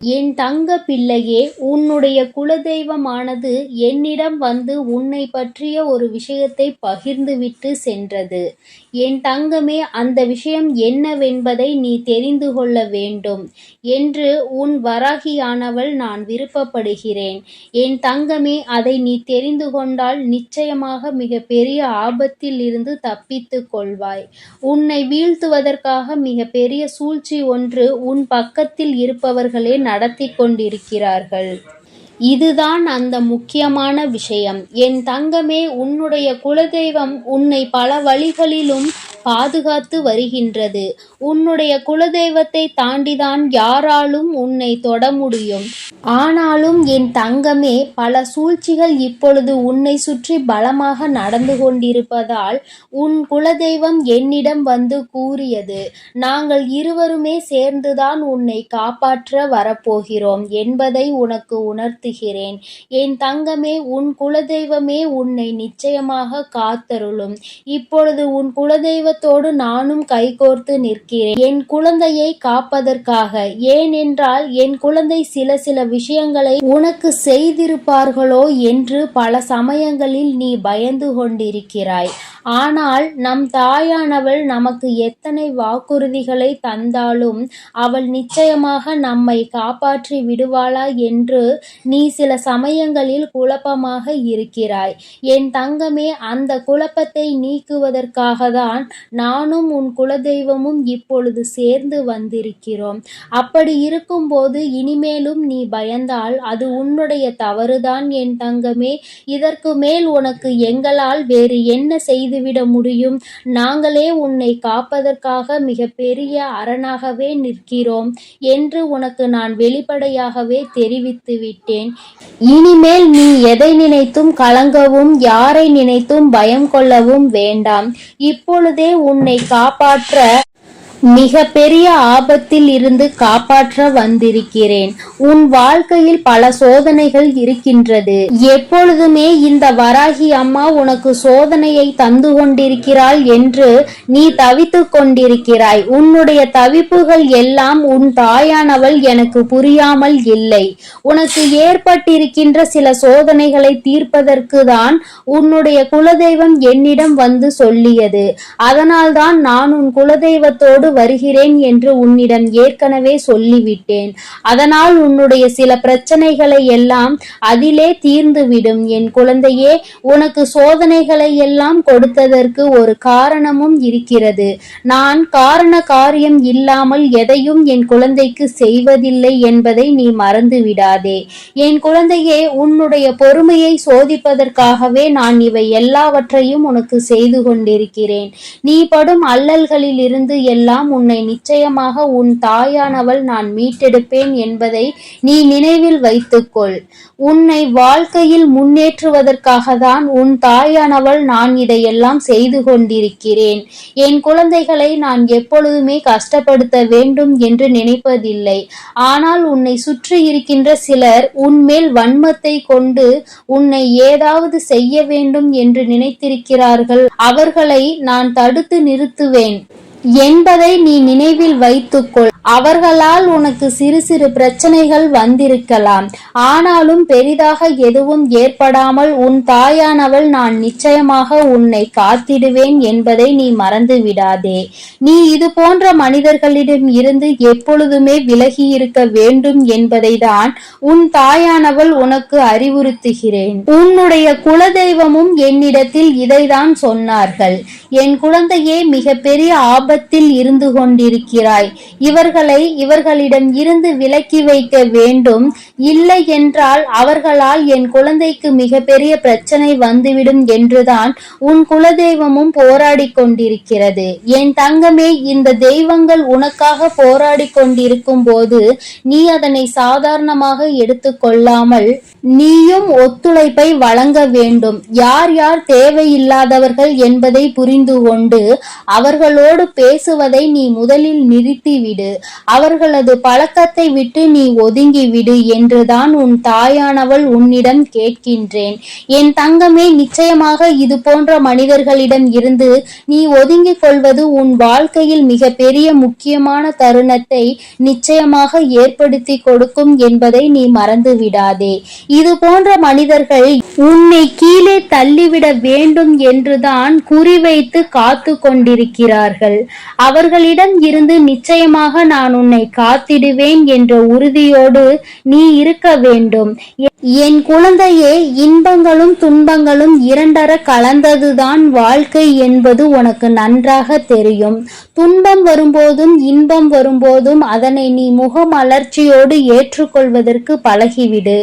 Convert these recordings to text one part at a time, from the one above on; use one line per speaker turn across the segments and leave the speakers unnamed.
என் தங்க பிள்ளையே உன்னுடைய குலதெய்வமானது என்னிடம் வந்து உன்னை பற்றிய ஒரு விஷயத்தை பகிர்ந்துவிட்டு சென்றது. என் தங்கமே அந்த விஷயம் என்னவென்பதை நீ தெரிந்து கொள்ள வேண்டும் என்று உன் வராகியானவள் நான் விருப்பப்படுகிறேன். என் தங்கமே அதை நீ தெரிந்து கொண்டால் நிச்சயமாக மிக பெரிய ஆபத்தில் இருந்து தப்பித்துக் கொள்வாய். உன்னை வீழ்த்துவதற்காக மிக பெரிய சூழ்ச்சி ஒன்று உன் பக்கத்தில் இருப்பவர்களே நடத்தி கொண்டிருக்கிறார்கள். இதுதான் அந்த முக்கியமான விஷயம். என் தங்கமே உன்னுடைய குலதெய்வம் உன்னை பல வழிகளிலும் பாதுகாத்து வருகின்றது. உன்னுடைய குலதெய்வத்தை தாண்டிதான் யாராலும் உன்னை தொட முடியும். ஆனாலும் என் தங்கமே பல சூழ்ச்சிகள் இப்பொழுது உன்னை சுற்றி பலமாக நடந்து கொண்டிருப்பதால் உன் குலதெய்வம் என்னிடம் வந்து கூறியது. நாங்கள் இருவருமே சேர்ந்துதான் உன்னை காப்பாற்ற வரப்போகிறோம் என்பதை உனக்கு வாழ்த்துகிறேன். என் தங்கமே உன் குலதெய்வமே உன்னை நிச்சயமாக காத்தருளும். இப்பொழுது உன் குலதெய்வத்தோடு நானும் கைகோர்த்து நிற்கிறேன். என் குழந்தையை காப்பதற்காக. ஏனென்றால் என் குழந்தை சில சில விஷயங்களை உனக்கு செய்திருப்பார்களோ என்று பல சமயங்களில் நீ பயந்து கொண்டிருக்கிறாய். ஆனால் நம் தாயானவள் நமக்கு எத்தனை வாக்குறுதிகளை தந்தாலும் அவள் நிச்சயமாக நம்மை காப்பாற்றி விடுவாளா என்று நீ நீ சில சமயங்களில் குழப்பமாக இருக்கிறாய். என் தங்கமே அந்த குழப்பத்தை நீக்குவதற்காக தான் நானும் உன் குலதெய்வமும் இப்பொழுது சேர்ந்து வந்திருக்கிறோம். அப்படி இருக்கும்போது இனிமேலும் நீ பயந்தால் அது உன்னுடைய தவறுதான் என் தங்கமே. இதற்கு மேல் உனக்கு எங்களால் வேறு என்ன செய்துவிட முடியும்? நாங்களே உன்னை காப்பதற்காக மிக பெரிய அரணாகவே நிற்கிறோம் என்று உனக்கு நான் வெளிப்படையாகவே தெரிவித்து விட்டேன் இனிமேல் நீ எதை நினைத்தும் கலங்கவும் யாரை நினைத்தும் பயம் கொள்ளவும் வேண்டாம். இப்பொழுதே உன்னை காப்பாற்ற மிக பெரிய ஆபத்தில் இருந்து காப்பாற்ற வந்திருக்கிறேன். உன் வாழ்க்கையில் பல சோதனைகள் இருக்கின்றது. எப்பொழுதுமே இந்த வராகி அம்மா உனக்கு சோதனையை தந்து கொண்டிருக்கிறாள் என்று நீ தவித்து கொண்டிருக்கிறாய். உன்னுடைய தவிப்புகள் எல்லாம் உன் தாயானவள் எனக்கு புரியாமல் இல்லை. உனக்கு ஏற்பட்டிருக்கின்ற சில சோதனைகளை தீர்ப்பதற்கு தான் உன்னுடைய குலதெய்வம் என்னிடம் வந்து சொல்லியது. அதனால்தான் நான் உன் குலதெய்வத்தோடு வருகிறேன் என்று உன்னிடம் ஏற்கனவே சொல்லிவிட்டேன். அதனால் உன்னுடைய சில பிரச்சனைகளை எல்லாம் அதிலே தீர்ந்துவிடும். என் குழந்தையே உனக்கு சோதனைகளை எல்லாம் கொடுத்ததற்கு ஒரு காரணமும் இருக்கிறது. நான் காரண காரியம் இல்லாமல் எதையும் என் குழந்தைக்கு செய்வதில்லை என்பதை நீ மறந்து விடாதே என் குழந்தையே உன்னுடைய பொறுமையை சோதிப்பதற்காகவே நான் இவை எல்லாவற்றையும் உனக்கு செய்து கொண்டிருக்கிறேன். நீ படும் அல்லல்களில் இருந்து எல்லாம் உன்னை நிச்சயமாக உன் தாயானவள் நான் மீட்டெடுப்பேன் என்பதை நீ நினைவில் வைத்துக்கொள். உன்னை வாழ்க்கையில் முன்னேற்றுவதற்காக தான் உன் தாயானவள் நான் இதையெல்லாம் செய்து கொண்டிருக்கிறேன். என் குழந்தைகளை நான் எப்பொழுதுமே கஷ்டப்படுத்த வேண்டும் என்று நினைப்பதில்லை. ஆனால் உன்னை சுற்றி இருக்கின்ற சிலர் உன்மேல் வன்மத்தை கொண்டு உன்னை ஏதாவது செய்ய வேண்டும் என்று நினைத்திருக்கிறார்கள். அவர்களை நான் தடுத்து நிறுத்துவேன். என்பதை நீ நினைவில் வைத்துக்கொள். அவர்களால் உனக்கு சிறு சிறு பிரச்சனைகள் வந்திருக்கலாம். ஆனாலும் பெரிதாக எதுவும் ஏற்படாமல் உன் தாயானவள் நான் நிச்சயமாக உன்னை காத்திடுவேன் என்பதை நீ மறந்து விடாதே நீ இது போன்ற மனிதர்களிடம் இருந்து எப்பொழுதுமே விலகி இருக்க வேண்டும் என்பதை தான் உன் தாயானவள் உனக்கு அறிவுறுத்துகிறேன். உன்னுடைய குலதெய்வமும் என்னிடத்தில் இதைதான் சொன்னார்கள். என் குழந்தையே மிக பெரிய ஆபத்தில் இருந்து கொண்டிருக்கிறாய். இவர்களை இவர்களிடம் இருந்து விலக்கி வைக்க வேண்டும். இல்லை என்றால் அவர்களால் என் குழந்தைக்கு மிகப்பெரிய பிரச்சனை வந்துவிடும் என்றுதான் உன் குலதெய்வமும் போராடி கொண்டிருக்கிறது. என் தங்கமே இந்த தெய்வங்கள் உனக்காக போராடி கொண்டிருக்கும் போது நீ அதனை சாதாரணமாக எடுத்துக்கொள்ளாமல் நீயும் ஒத்துழைப்பை வழங்க வேண்டும். யார் யார் தேவையில்லாதவர்கள் என்பதை புரிந்து கொண்டு அவர்களோடு பேசுவதை நீ முதலில் நிறுத்திவிடு. அவர்களது பழக்கத்தை விட்டு நீ ஒதுங்கிவிடு என் என்றுதான் உன் தாயானவள் உன்னிடம் கேட்கின்றேன். என் தங்கமே நிச்சயமாக இது போன்ற மனிதர்களிடம் இருந்து நீ ஒதுங்கிக் கொள்வது உன் வாழ்க்கையில் மிக பெரிய முக்கியமான தருணத்தை நிச்சயமாக ஏற்படுத்தி கொடுக்கும் என்பதை நீ மறந்து விடாதே இது போன்ற மனிதர்கள் உன்னை கீழே தள்ளிவிட வேண்டும் என்றுதான் குறிவைத்து காத்து கொண்டிருக்கிறார்கள். அவர்களிடம் இருந்து நிச்சயமாக நான் உன்னை காத்திடுவேன் என்ற உறுதியோடு நீ இருக்க வேண்டும். என் குழந்தையே இன்பங்களும் துன்பங்களும் இரண்டர கலந்ததுதான் வாழ்க்கை என்பது உனக்கு நன்றாக தெரியும். துன்பம் வரும்போதும் இன்பம் வரும்போதும் அதனை நீ முகமலர்ச்சியோடு ஏற்றுக்கொள்வதற்கு பழகிவிடு.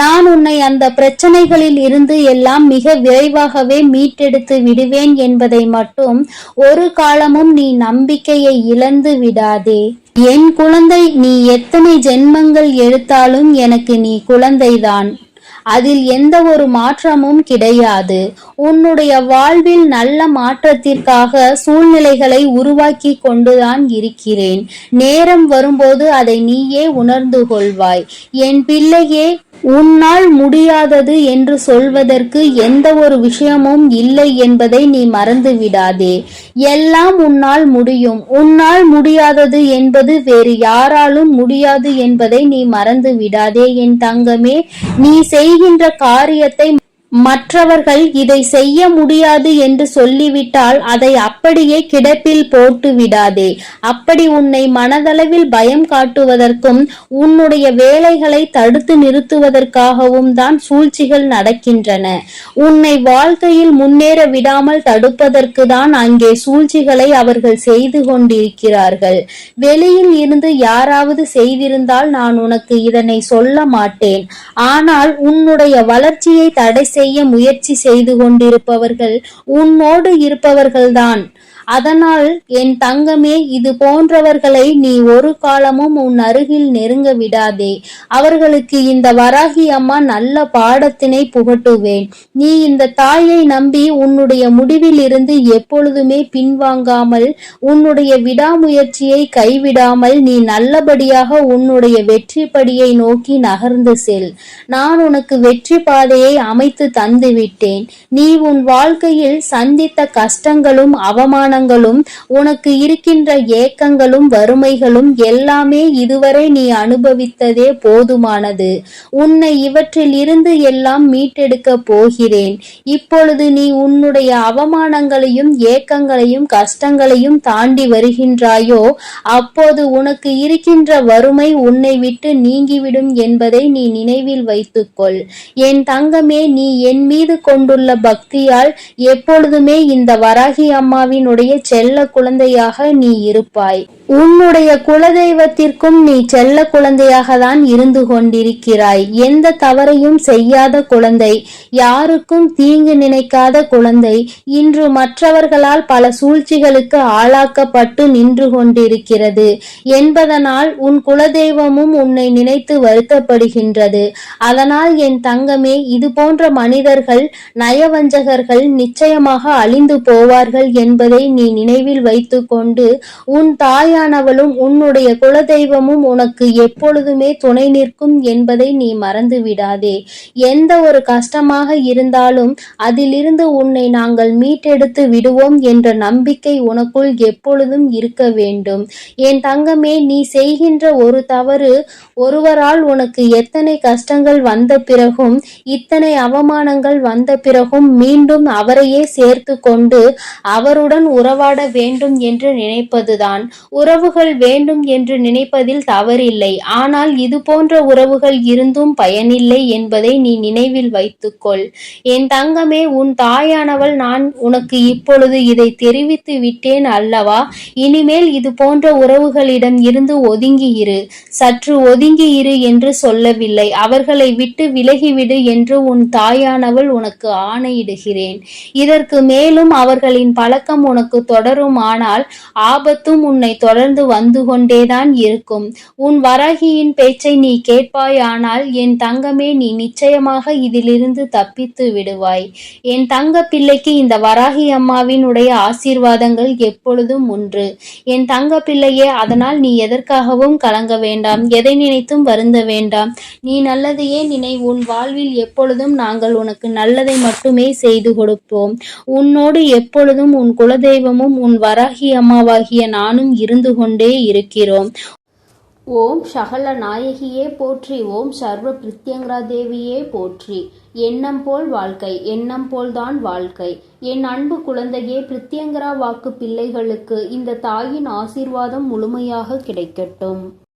நான் உன்னை அந்த பிரச்சனைகளில் இருந்து எல்லாம் மிக விரைவாகவே மீட்டெடுத்து விடுவேன் என்பதை மட்டும் ஒரு காலமும் நீ நம்பிக்கையை இழந்து விடாதே. என் குழந்தை நீ எத்தனை ஜென்மங்கள் எடுத்தாலும் எனக்கு நீ குழந்தைதான். அதில் எந்த ஒரு மாற்றமும் கிடையாது. உன்னுடைய வாழ்வில் நல்ல மாற்றத்திற்காக சூழ்நிலைகளை உருவாக்கி கொண்டுதான் இருக்கிறேன். நேரம் வரும்போது அதை நீயே உணர்ந்து கொள்வாய். என் பிள்ளையே உன்னால் முடியாதது என்று சொல்வதற்கு எந்த ஒரு விஷயமும் இல்லை என்பதை நீ மறந்து விடாதே. எல்லாம் உன்னால் முடியும். உன்னால் முடியாதது என்பது வேறு யாராலும் முடியாது என்பதை நீ மறந்து விடாதே. என் தங்கமே நீ செய்கின்ற காரியத்தை மற்றவர்கள் இதை செய்ய முடியாது என்று சொல்லிவிட்டால் அதை அப்படியே கிடப்பில் போட்டு விடாதே. அப்படி உன்னை மனதளவில் பயம் காட்டுவதற்கும் உன்னுடைய வேலைகளை தடுத்து நிறுத்துவதற்காகவும் தான் சூழ்ச்சிகள் நடக்கின்றன. உன்னை வாழ்க்கையில் முன்னேற விடாமல் தடுப்பதற்கு தான் அங்கே சூழ்ச்சிகளை அவர்கள் செய்து கொண்டிருக்கிறார்கள். வெளியில் இருந்து யாராவது செய்திருந்தால் நான் உனக்கு இதனை சொல்ல மாட்டேன். ஆனால் உன்னுடைய வளர்ச்சியை தடை செய்ய முயற்சி செய்து கொண்டிருப்பவர்கள் உன்னோடு இருப்பவர்கள்தான். அதனால் என் தங்கமே இது போன்றவர்களை நீ ஒரு காலமும் உன் அருகில் நெருங்க விடாதே. அவர்களுக்கு இந்த வராகி அம்மா நல்ல பாடத்தினை புகட்டுவேன். நீ இந்த தாயை நம்பி உன்னுடைய முடிவில் இருந்து எப்பொழுதுமே பின்வாங்காமல் உன்னுடைய விடாமுயற்சியை கைவிடாமல் நீ நல்லபடியாக உன்னுடைய வெற்றி படியை நோக்கி நகர்ந்து செல். நான் உனக்கு வெற்றி பாதையை அமைத்து தந்து விட்டேன் நீ உன் வாழ்க்கையில் சந்தித்த கஷ்டங்களும் அவமான அவமானங்களும் உனக்கு இருக்கின்ற ஏக்கங்களும் வறுமைகளும் எல்லாமே இதுவரை நீ அனுபவித்ததே போதுமானது. உன்னை இவற்றில் இருந்து எல்லாம் மீட்டெடுக்க போகிறேன். இப்பொழுது நீ உன்னுடைய அவமானங்களையும் ஏக்கங்களையும் கஷ்டங்களையும் தாண்டி வருகின்றாயோ அப்போது உனக்கு இருக்கின்ற வறுமை உன்னை விட்டு நீங்கிவிடும் என்பதை நீ நினைவில் வைத்துக்கொள். என் தங்கமே நீ என் மீது கொண்டுள்ள பக்தியால் எப்பொழுதுமே இந்த வராகி அம்மாவினுடைய உன்னுடைய செல்ல குழந்தையாக நீ இருப்பாய். உன்னுடைய குலதெய்வத்திற்கும் நீ செல்ல குழந்தையாக தான் இருந்து கொண்டிருக்கிறாய். எந்த தவறையும் செய்யாத குழந்தை யாருக்கும் தீங்கு நினைக்காத குழந்தை இன்று மற்றவர்களால் பல சூழ்ச்சிகளுக்கு ஆளாக்கப்பட்டு நின்று கொண்டிருக்கிறது. என்பதனால் உன் குலதெய்வமும் உன்னை நினைத்து வருத்தப்படுகின்றது. அதனால் என் தங்கமே இது போன்ற மனிதர்கள் நயவஞ்சகர்கள் நிச்சயமாக அழிந்து போவார்கள் என்பதை நீ நினைவில் வைத்துக்கொண்டு உன் தாயானவளும் உன்னுடைய குலதெய்வமும் உனக்கு எப்பொழுதுமே துணை நிற்கும் என்பதை நீ மறந்து விடாதே. எந்த ஒரு கஷ்டமாக இருந்தாலும் அதிலிருந்து உன்னை நாங்கள் மீட்டெடுத்து விடுவோம் என்ற நம்பிக்கை உனக்குள் எப்பொழுதும் இருக்க வேண்டும். என் தங்கமே நீ செய்கின்ற ஒரு தவறு ஒருவரால் உனக்கு எத்தனை கஷ்டங்கள் வந்த பிறகும் இத்தனை அவமானங்கள் வந்த பிறகும் மீண்டும் அவரையே சேர்த்து கொண்டு அவருடன் உறவாட வேண்டும் என்று நினைப்பதுதான். உறவுகள் வேண்டும் என்று நினைப்பதில் தவறில்லை. ஆனால் இது போன்ற உறவுகள் இருந்தும் பயனில்லை என்பதை நீ நினைவில் வைத்துக்கொள். என் தங்கமே உன் தாயானவள் நான் உனக்கு இப்பொழுது இதை தெரிவித்து விட்டேன் அல்லவா? இனிமேல் இது போன்ற உறவுகளிடம் இருந்து ஒதுங்கி இரு. சற்று ஒதுங்கி இரு என்று சொல்லவில்லை. அவர்களை விட்டு விலகிவிடு என்று உன் தாயானவள் உனக்கு ஆணையிடுகிறேன். இதற்கு மேலும் அவர்களின் பழக்கம் உனக்கு உனக்கு தொடருமானால் ஆபத்தும் உன்னை தொடர்ந்து வந்து கொண்டேதான் இருக்கும். உன் வராகியின் பேச்சை நீ கேட்பாயானால் என் தங்கமே நீ நிச்சயமாக இதிலிருந்து தப்பித்து விடுவாய். என் தங்க பிள்ளைக்கு இந்த வராகி அம்மாவினுடைய ஆசீர்வாதங்கள் எப்பொழுதும் உண்டு. என் தங்க பிள்ளையே அதனால் நீ எதற்காகவும் கலங்க வேண்டாம். எதை நினைத்தும் வருந்த வேண்டாம். நீ நல்லதையே நினை உன் வாழ்வில் எப்பொழுதும் நாங்கள் உனக்கு நல்லதை மட்டுமே செய்து கொடுப்போம். உன்னோடு எப்பொழுதும் உன் தெய்வமும் உன் வராகி அம்மாவாகிய நானும் இருந்து கொண்டே இருக்கிறோம். ஓம் சகல நாயகியே போற்றி ஓம் சர்வ பிரித்யங்கரா தேவியே போற்றி. எண்ணம் போல் வாழ்க்கை எண்ணம் போல்தான் வாழ்க்கை. என் அன்பு குழந்தையே பிரித்யங்கரா வாக்கு பிள்ளைகளுக்கு இந்த தாயின் ஆசீர்வாதம் முழுமையாக கிடைக்கட்டும்.